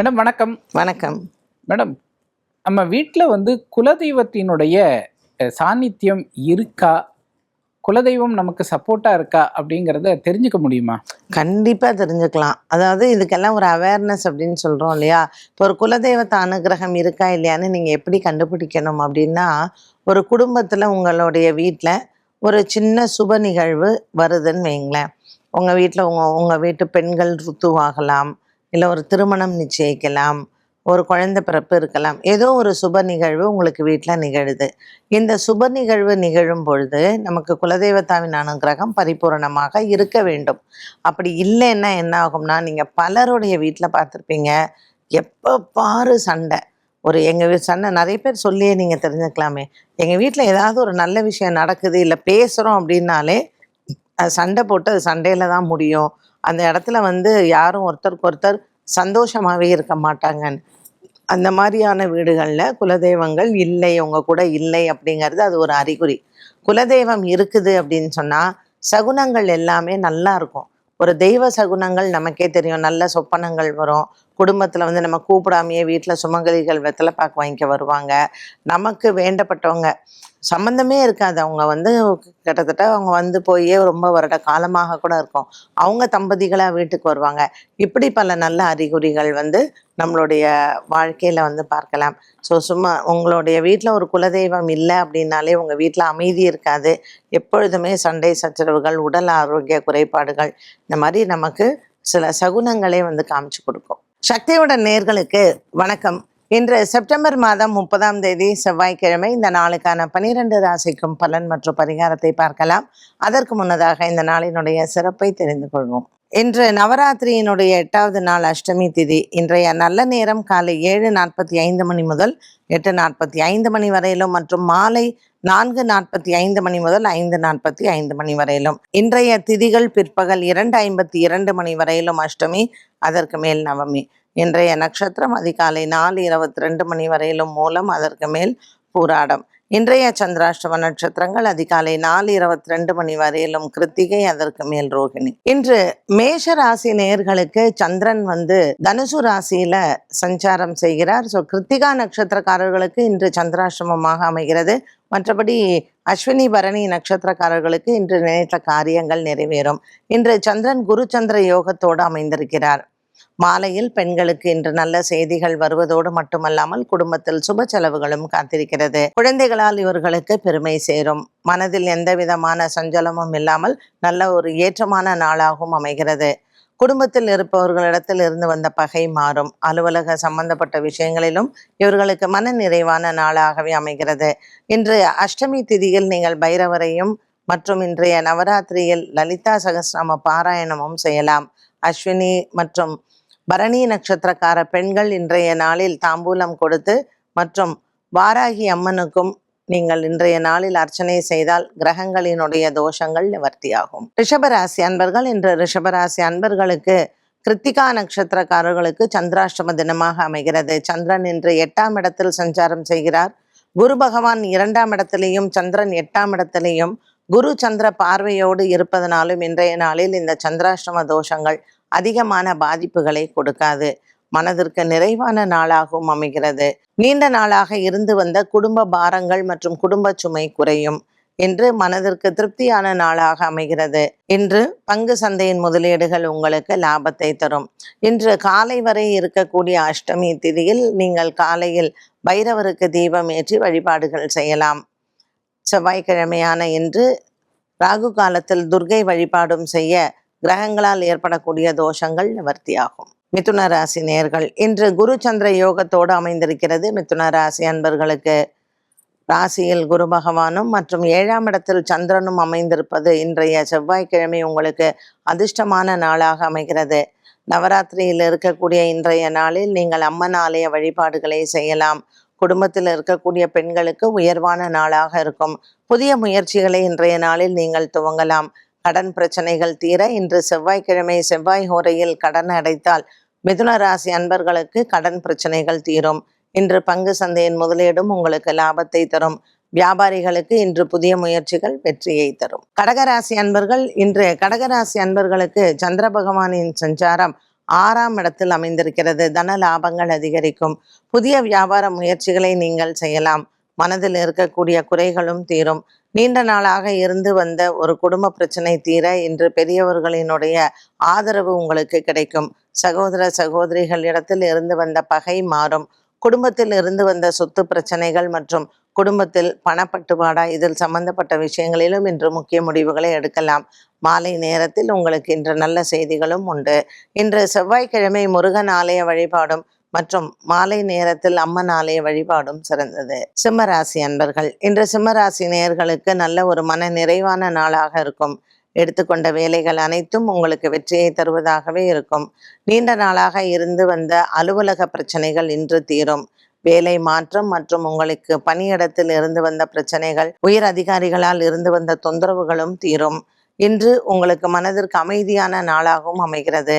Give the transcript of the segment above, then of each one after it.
Madam வணக்கம். வணக்கம். Madam நம்ம வீட்டில் வந்து குலதெய்வத்தினுடைய சாநித்தியம் இருக்கா? குலதெய்வம் நமக்கு சப்போர்ட்டாக இருக்கா? அப்படிங்கிறத தெரிஞ்சுக்க முடியுமா? கண்டிப்பாக தெரிஞ்சுக்கலாம். அதாவது இதுக்கெல்லாம் ஒரு அவேர்னஸ் அப்படின்னு சொல்கிறோம் இல்லையா? இப்போ ஒரு குலதெய்வத்த அனுகிரகம் இருக்கா இல்லையான்னு நீங்கள் எப்படி கண்டுபிடிக்கணும் அப்படின்னா ஒரு குடும்பத்தில் உங்களுடைய வீட்டில் ஒரு சின்ன சுப நிகழ்வு வருதுன்னு வைங்களேன். உங்கள் வீட்டில் உங்கள் உங்கள் வீட்டு பெண்கள் ருத்துவாகலாம். இல்லை ஒரு திருமணம் நிச்சயிக்கலாம் ஒரு குழந்தை பிறப்பு இருக்கலாம் ஏதோ ஒரு சுப நிகழ்வு உங்களுக்கு வீட்டில் நிகழுது. இந்த சுப நிகழ்வு நிகழும் பொழுது நமக்கு குலதெய்வத்தாவின் அனுகிரகம் பரிபூரணமாக இருக்க வேண்டும். அப்படி இல்லைன்னா என்ன ஆகும்னா நீங்கள் பலருடைய வீட்டில் பார்த்துருப்பீங்க எப்போ பாரு சண்டை. ஒரு எங்கள் வீட்டு சண்டை நிறைய பேர் சொல்லியே நீங்கள் தெரிஞ்சுக்கலாமே. எங்கள் வீட்டில் ஏதாவது ஒரு நல்ல விஷயம் நடக்குது இல்லை பேசுகிறோம் அப்படின்னாலே அது சண்டை போட்டு அது சண்டையில் தான் முடியும். அந்த இடத்துல வந்து யாரும் ஒருத்தருக்கு ஒருத்தர் சந்தோஷமாகவே இருக்க மாட்டாங்கன்னு. அந்த மாதிரியான வீடுகளில் குலதெய்வங்கள் இல்லை உங்க கூட இல்லை அப்படிங்கிறது அது ஒரு அறிகுறி. குலதெய்வம் இருக்குது அப்படின்னு சொன்னால் சகுனங்கள் எல்லாமே நல்லா இருக்கும். ஒரு தெய்வ சகுனங்கள் நமக்கே தெரியும். நல்ல சொப்பனங்கள் வரும். குடும்பத்தில் வந்து நம்ம கூப்பிடாமையே வீட்டில் சுமங்கலிகள் வெத்தலை பாக்கு வாங்கிக்க வருவாங்க. நமக்கு வேண்டப்பட்டவங்க. சம்மந்தமே இருக்காது. அவங்க வந்து கிட்டத்தட்ட அவங்க வந்து போயே ரொம்ப வருட காலமாக கூட இருக்கும். அவங்க தம்பதிகளாக வீட்டுக்கு வருவாங்க. இப்படி பல நல்ல அறிகுறிகள் வந்து நம்மளுடைய வாழ்க்கையில் வந்து பார்க்கலாம். ஸோ சும்மா உங்களுடைய வீட்டில் ஒரு குலதெய்வம் இல்லை அப்படின்னாலே உங்கள் வீட்டில் அமைதி இருக்காது. எப்பொழுதுமே சண்டை சச்சரவுகள் உடல் ஆரோக்கிய குறைபாடுகள் இந்த மாதிரி நமக்கு சில சகுனங்களே வந்து காமிச்சு கொடுக்கும். சக்தியோட நேர்களுக்கு வணக்கம். இன்று செப்டம்பர் மாதம் முப்பதாம் தேதி செவ்வாய்க்கிழமை இந்த நாளுக்கான பனிரெண்டு ராசிக்கும் பலன் மற்றும் பரிகாரத்தை பார்க்கலாம். அதற்கு முன்னதாக இந்த நாளினுடைய சிறப்பை தெரிந்து கொள்வோம். இன்று நவராத்திரியினுடைய எட்டாவது நாள் அஷ்டமி திதி. இன்றைய நல்ல நேரம் காலை ஏழு நாற்பத்தி ஐந்து மணி முதல் எட்டு நாற்பத்தி ஐந்து மணி வரையிலும் மற்றும் மாலை நான்கு நாற்பத்தி ஐந்து மணி முதல் ஐந்து நாற்பத்தி ஐந்து மணி வரையிலும். இன்றைய திதிகள் பிற்பகல் இரண்டு ஐம்பத்தி இரண்டு மணி வரையிலும் அஷ்டமி அதற்கு மேல் நவமி. இன்றைய நட்சத்திரம் அதிகாலை நாலு இருபத்தி ரெண்டு மணி வரையிலும் மூலம் அதற்கு மேல் பூராடம். இன்றைய சந்திராஷ்டம நட்சத்திரங்கள் அதிகாலை நாலு இருபத்தி ரெண்டு மணி வரையிலும் கிருத்திகை அதற்கு மேல் ரோகிணி. இன்று மேஷ ராசி நேயர்களுக்கு சந்திரன் வந்து தனுசு ராசியில சஞ்சாரம் செய்கிறார். ஸோ கிருத்திகா நட்சத்திரக்காரர்களுக்கு இன்று சந்திராஷ்டமமாக அமைகிறது. மற்றபடி அஸ்வினி பரணி நட்சத்திரக்காரர்களுக்கு இன்று நினைத்த காரியங்கள் நிறைவேறும். இன்று சந்திரன் குரு சந்திர யோகத்தோடு அமைந்திருக்கிறார். மாலையில் பெண்களுக்கு இன்று நல்ல செய்திகள் வருவதோடு மட்டுமல்லாமல் குடும்பத்தில் சுப செலவுகளும் காத்திருக்கிறது. குழந்தைகளால் இவர்களுக்கு பெருமை சேரும். மனதில் எந்த விதமான சஞ்சலமும் இல்லாமல் நல்ல ஒரு ஏற்றமான நாளாகவும் அமைகிறது. குடும்பத்தில் இருப்பவர்களிடத்தில் இருந்து வந்த பகை மாறும். அலுவலக சம்பந்தப்பட்ட விஷயங்களிலும் இவர்களுக்கு மன நிறைவான நாளாகவே அமைகிறது. இன்று அஷ்டமி திதியில் நீங்கள் பைரவரையும் மற்றும் இன்றைய நவராத்திரியில் லலிதா சகசிரம பாராயணமும் செய்யலாம். அஸ்வினி மற்றும் பரணி நட்சத்திரக்கார பெண்கள் இன்றைய நாளில் தாம்பூலம் கொடுத்து மற்றும் வாராகி அம்மனுக்கும் நீங்கள் இன்றைய நாளில் அர்ச்சனை செய்தால் கிரகங்களினுடைய தோஷங்கள் நிவர்த்தியாகும். ரிஷபராசி அன்பர்கள் இன்று ரிஷபராசி அன்பர்களுக்கு கிருத்திகா நட்சத்திரக்காரர்களுக்கு சந்திராஷ்டம தினமாக அமைகிறது. சந்திரன் இன்று எட்டாம் இடத்தில் சஞ்சாரம் செய்கிறார். குரு பகவான் இரண்டாம் இடத்திலையும் சந்திரன் எட்டாம் இடத்திலையும் குரு சந்திர பார்வையோடு இருப்பதனாலும் இன்றைய நாளில் இந்த சந்திராஷ்டம தோஷங்கள் அதிகமான பாதிப்புகளை கொடுக்காது. மனதிற்கு நிறைவான நாளாகவும் அமைகிறது. நீண்ட நாளாக இருந்து வந்த குடும்ப பாரங்கள் மற்றும் குடும்ப சுமை குறையும். இன்று மனதிற்கு திருப்தியான நாளாக அமைகிறது. இன்று பங்கு சந்தையின் முதலீடுகள் உங்களுக்கு லாபத்தை தரும். இன்று காலை வரை இருக்கக்கூடிய அஷ்டமி திதியில் நீங்கள் காலையில் பைரவருக்கு தீபம் ஏற்றி வழிபாடுகள் செய்யலாம். செவ்வாய்க்கிழமையான இன்று ராகு காலத்தில் துர்கை வழிபாடும் செய்ய கிரகங்களால் ஏற்படக்கூடிய தோஷங்கள் நிவர்த்தியாகும். மிதுன ராசி நேர்கள் இன்று குரு சந்திர யோகத்தோடு அமைந்திருக்கிறது. மிதுன ராசி அன்பர்களுக்கு ராசியில் குரு பகவானும் மற்றும் ஏழாம் இடத்தில் சந்திரனும் அமைந்திருப்பது இன்றைய செவ்வாய்க்கிழமை உங்களுக்கு அதிர்ஷ்டமான நாளாக அமைகிறது. நவராத்திரியில் இருக்கக்கூடிய இன்றைய நாளில் நீங்கள் அம்மன் ஆலய வழிபாடுகளை செய்யலாம். குடும்பத்தில் இருக்கக்கூடிய பெண்களுக்கு உயர்வான நாளாக இருக்கும். புதிய முயற்சிகளை இன்றைய நாளில் நீங்கள் துவங்கலாம். கடன் பிரச்சனைகள் தீர இன்று செவ்வாய்க்கிழமை செவ்வாய் ஹோரையில் கடன் அடைத்தால் மிதுன ராசி அன்பர்களுக்கு கடன் பிரச்சனைகள் தீரும். இன்று பங்கு சந்தையின் முதலீடும் உங்களுக்கு லாபத்தை தரும். வியாபாரிகளுக்கு இன்று புதிய முயற்சிகள் வெற்றியை தரும். கடகராசி அன்பர்கள் இன்று கடகராசி அன்பர்களுக்கு சந்திர பகவானின் சஞ்சாரம் ஆறாம் இடத்தில் அமைந்திருக்கிறது. தன லாபங்கள் அதிகரிக்கும். புதிய வியாபார முயற்சிகளை நீங்கள் செய்யலாம். மனதில் இருக்கக்கூடிய குறைகளும் தீரும். நீண்ட நாளாக இருந்து வந்த ஒரு குடும்ப பிரச்சனை தீர இன்று பெரியவர்களினுடைய ஆதரவு உங்களுக்கு கிடைக்கும். சகோதர சகோதரிகளிடத்தில் இருந்து வந்த பகை மாறும். குடும்பத்தில் இருந்து வந்த சொத்து பிரச்சனைகள் மற்றும் குடும்பத்தில் பணப்பட்டுவாடா இதில் சம்பந்தப்பட்ட விஷயங்களிலும் இன்று முக்கிய முடிவுகளை எடுக்கலாம். மாலை நேரத்தில் உங்களுக்கு இன்று நல்ல செய்திகளும் உண்டு. இன்று செவ்வாய்க்கிழமை முருகன் ஆலய வழிபாடும் மற்றும் மாலை நேரத்தில் அம்மன் ஆலய வழிபாடும் சிறந்தது. சிம்மராசி அன்பர்கள் இன்று சிம்மராசி நேயர்களுக்கு நல்ல ஒரு மன நிறைவான நாளாக இருக்கும். எடுத்துக்கொண்ட வேலைகள் அனைத்தும் உங்களுக்கு வெற்றியை தருவதாகவே இருக்கும். நீண்ட நாளாக இருந்து வந்த அலுவலக பிரச்சனைகள் இன்று தீரும். வேலை மாற்றம் மற்றும் உங்களுக்கு பணியிடத்தில் இருந்து வந்த பிரச்சனைகள் உயர் அதிகாரிகளால் இருந்து வந்த தொந்தரவுகளும் தீரும். இன்று உங்களுக்கு மனதிற்கு அமைதியான நாளாகவும் அமைகிறது.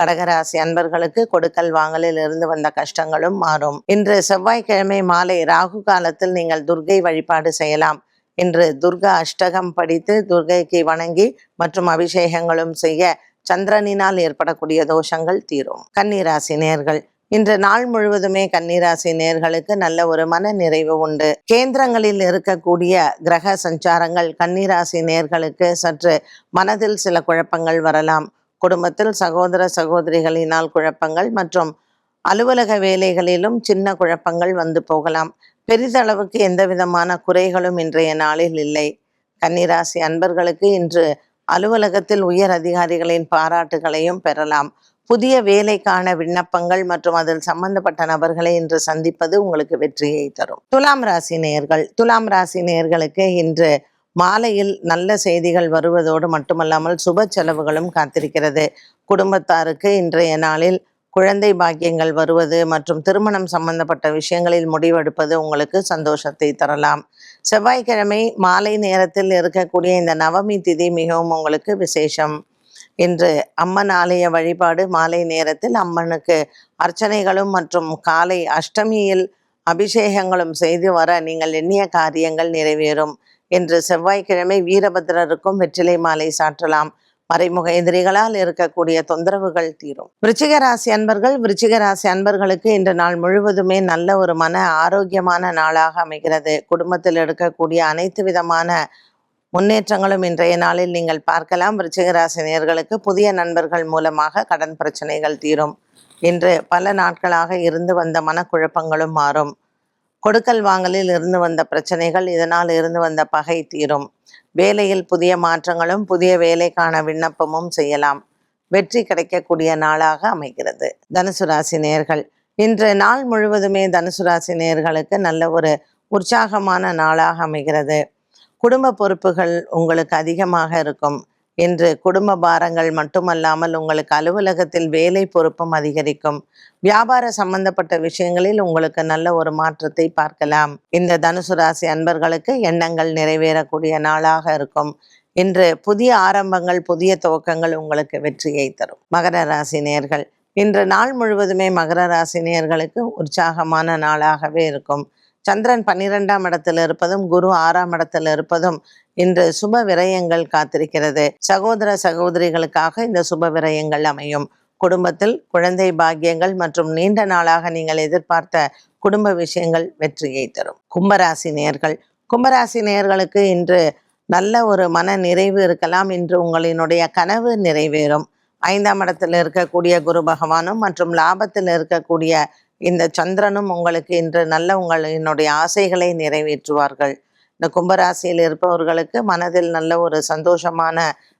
கடகராசி அன்பர்களுக்கு கொடுக்கல் வாங்கலில் இருந்து வந்த கஷ்டங்களும் மாறும். இன்று செவ்வாய்க்கிழமை மாலை ராகு காலத்தில் நீங்கள் துர்கை வழிபாடு செய்யலாம். இன்று துர்கா அஷ்டகம் படித்து துர்கைக்கு வணங்கி மற்றும் அபிஷேகங்களும் செய்ய சந்திரனினால் ஏற்படக்கூடிய தோஷங்கள் தீரும். கன்னிராசி நேர்கள். இன்று நாள் முழுவதுமே கன்னிராசி நேர்களுக்கு நல்ல ஒரு மன நிறைவு உண்டு. கேந்திரங்களில் இருக்கக்கூடிய கிரக சஞ்சாரங்கள் கன்னிராசி நேர்களுக்கு சற்று மனதில் சில குழப்பங்கள் வரலாம். குடும்பத்தில் சகோதர சகோதரிகளினால் குழப்பங்கள் மற்றும் அலுவலக வேலைகளிலும் சின்ன குழப்பங்கள் வந்து போகலாம். பெரிதளவுக்கு எந்த விதமான குறைகளும் இன்றைய நாளில் இல்லை. கன்னிராசி அன்பர்களுக்கு இன்று அலுவலகத்தில் உயர் அதிகாரிகளின் பாராட்டுகளையும் பெறலாம். புதிய வேலைக்கான விண்ணப்பங்கள் மற்றும் அதில் சம்பந்தப்பட்ட நபர்களை இன்று சந்திப்பது உங்களுக்கு வெற்றியை தரும். துலாம் ராசி நேயர்கள் துலாம் ராசி நேயர்களுக்கு இன்று மாலையில் நல்ல செய்திகள் வருவதோடு மட்டுமல்லாமல் சுப செலவுகளும் காத்திருக்கிறது. குடும்பத்தாருக்கு இன்றைய நாளில் குழந்தை பாக்கியங்கள் வருவது மற்றும் திருமணம் சம்பந்தப்பட்ட விஷயங்களில் முடிவெடுப்பது உங்களுக்கு சந்தோஷத்தை தரலாம். செவ்வாய்க்கிழமை மாலை நேரத்தில் இருக்கக்கூடிய இந்த நவமி திதி மிகவும் உங்களுக்கு விசேஷம். இன்று அம்மன் ஆலய வழிபாடு மாலை நேரத்தில் அம்மனுக்கு அர்ச்சனைகளும் மற்றும் காலை அஷ்டமியில் அபிஷேகங்களும் செய்து வர நீங்கள் எண்ணிய காரியங்கள் நிறைவேறும். இன்று செவ்வாய்க்கிழமை வீரபத்ரருக்கும் வெற்றிலை மாலை சாற்றலாம். மறைமுக எதிரிகளால் இருக்கக்கூடிய தொந்தரவுகள் தீரும். விருச்சிக ராசி அன்பர்கள் விருச்சிக ராசி அன்பர்களுக்கு இன்று நாள் முழுவதுமே நல்ல ஒரு மன ஆரோக்கியமான நாளாக அமைகிறது. குடும்பத்தில் இருக்கக்கூடிய அனைத்து விதமான முன்னேற்றங்களும் இன்றைய நாளில் நீங்கள் பார்க்கலாம். விருச்சிகராசினியர்களுக்கு புதிய நண்பர்கள் மூலமாக கடன் பிரச்சனைகள் தீரும். இன்று பல நாட்களாக இருந்து வந்த மனக்குழப்பங்களும் மாறும். கொடுக்கல் வாங்கலில் இருந்து வந்த பிரச்சனைகள் இதனால் இருந்து வந்த பகை தீரும். வேலையில் புதிய மாற்றங்களும் புதிய வேலைக்கான விண்ணப்பமும் செய்யலாம். வெற்றி கிடைக்கக்கூடிய நாளாக அமைகிறது. தனுசு ராசி நேர்கள். இன்று நாள் முழுவதுமே தனுசு ராசி நேர்களுக்கு நல்ல ஒரு உற்சாகமான நாளாக அமைகிறது. குடும்ப பொறுப்புகள் உங்களுக்கு அதிகமாக இருக்கும். இன்று குடும்ப பாரங்கள் மட்டுமல்லாமல் உங்களுக்கு அலுவலகத்தில் வேலை பொறுப்பும் அதிகரிக்கும். வியாபார சம்பந்தப்பட்ட விஷயங்களில் உங்களுக்கு நல்ல ஒரு மாற்றத்தை பார்க்கலாம். இந்த தனுசு ராசி அன்பர்களுக்கு எண்ணங்கள் நிறைவேறக்கூடிய நாளாக இருக்கும். இன்று புதிய ஆரம்பங்கள் புதிய துவக்கங்கள் உங்களுக்கு வெற்றியை தரும். மகர ராசி நேர்கள் இன்று நாள் முழுவதுமே மகர ராசி நேர்களுக்கு உற்சாகமான நாளாகவே இருக்கும். சந்திரன் பன்னிரெண்டாம் இடத்தில் இருப்பதும் குரு ஆறாம் இடத்தில் இருப்பதும் இன்று சுப விரயங்கள் காத்திருக்கிறது. சகோதர சகோதரிகளுக்காக இந்த சுப விரயங்கள் அமையும். குடும்பத்தில் குழந்தை பாக்கியங்கள் மற்றும் நீண்ட நாளாக நீங்கள் எதிர்பார்த்த குடும்ப விஷயங்கள் வெற்றியை தரும். கும்பராசி நேயர்கள் கும்பராசி நேயர்களுக்கு இன்று நல்ல ஒரு மன நிறைவு இருக்கலாம். இன்று உங்களினுடைய கனவு நிறைவேறும். ஐந்தாம் இடத்தில் இருக்கக்கூடிய குரு பகவானும் மற்றும் லாபத்தில் இருக்கக்கூடிய இந்த சந்திரனும் உங்களுக்கு இன்று நல்ல உங்களினுடைய ஆசைகளை நிறைவேற்றுவார்கள். இந்த கும்பராசியில் இருப்பவர்களுக்கு மனதில் நல்ல ஒரு சந்தோஷமான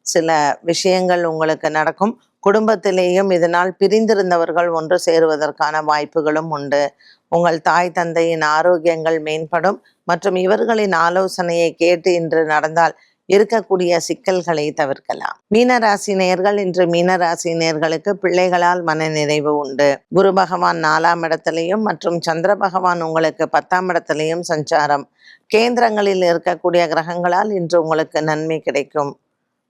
சில விஷயங்கள் உங்களுக்கு நடக்கும். குடும்பத்திலேயும் இதனால் பிரிந்திருந்தவர்கள் ஒன்று சேருவதற்கான வாய்ப்புகளும் உண்டு. உங்கள் தாய் தந்தையின் ஆரோக்கியங்கள் மேம்படும் மற்றும் இவர்களின் ஆலோசனையை கேட்டு இன்று நடந்தால் இருக்கக்கூடிய சிக்கல்களை தவிர்க்கலாம். மீனராசி நேர்கள் இன்று மீனராசி நேர்களுக்கு பிள்ளைகளால் மனநிறைவு உண்டு. குரு பகவான் நாலாம் இடத்திலையும் மற்றும் சந்திர பகவான் உங்களுக்கு பத்தாம் இடத்திலையும் சஞ்சாரம். கேந்திரங்களில் இருக்கக்கூடிய கிரகங்களால் இன்று உங்களுக்கு நன்மை கிடைக்கும்.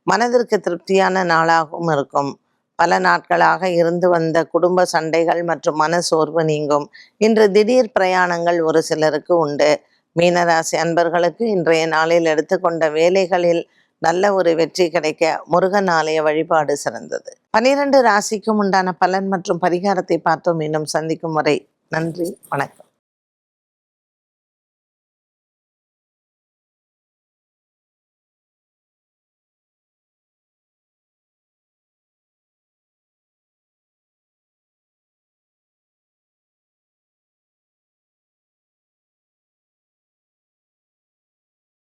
மனதிற்கு திருப்தியான நாளாகவும் இருக்கும். பல நாட்களாக இருந்து வந்த குடும்ப சண்டைகள் மற்றும் மன சோர்வு நீங்கும். இன்று திடீர் பிரயாணங்கள் ஒரு சிலருக்கு உண்டு. மீனராசி அன்பர்களுக்கு இன்றைய நாளில் எடுத்துக்கொண்ட வேலைகளில் நல்ல ஒரு வெற்றி கிடைக்க முருகன் ஆலய வழிபாடு சிறந்தது. பனிரெண்டு ராசிக்கும் உண்டான பலன் மற்றும் பரிகாரத்தை பார்த்தோம். இன்னும் சந்திக்கும் வரை நன்றி வணக்கம்.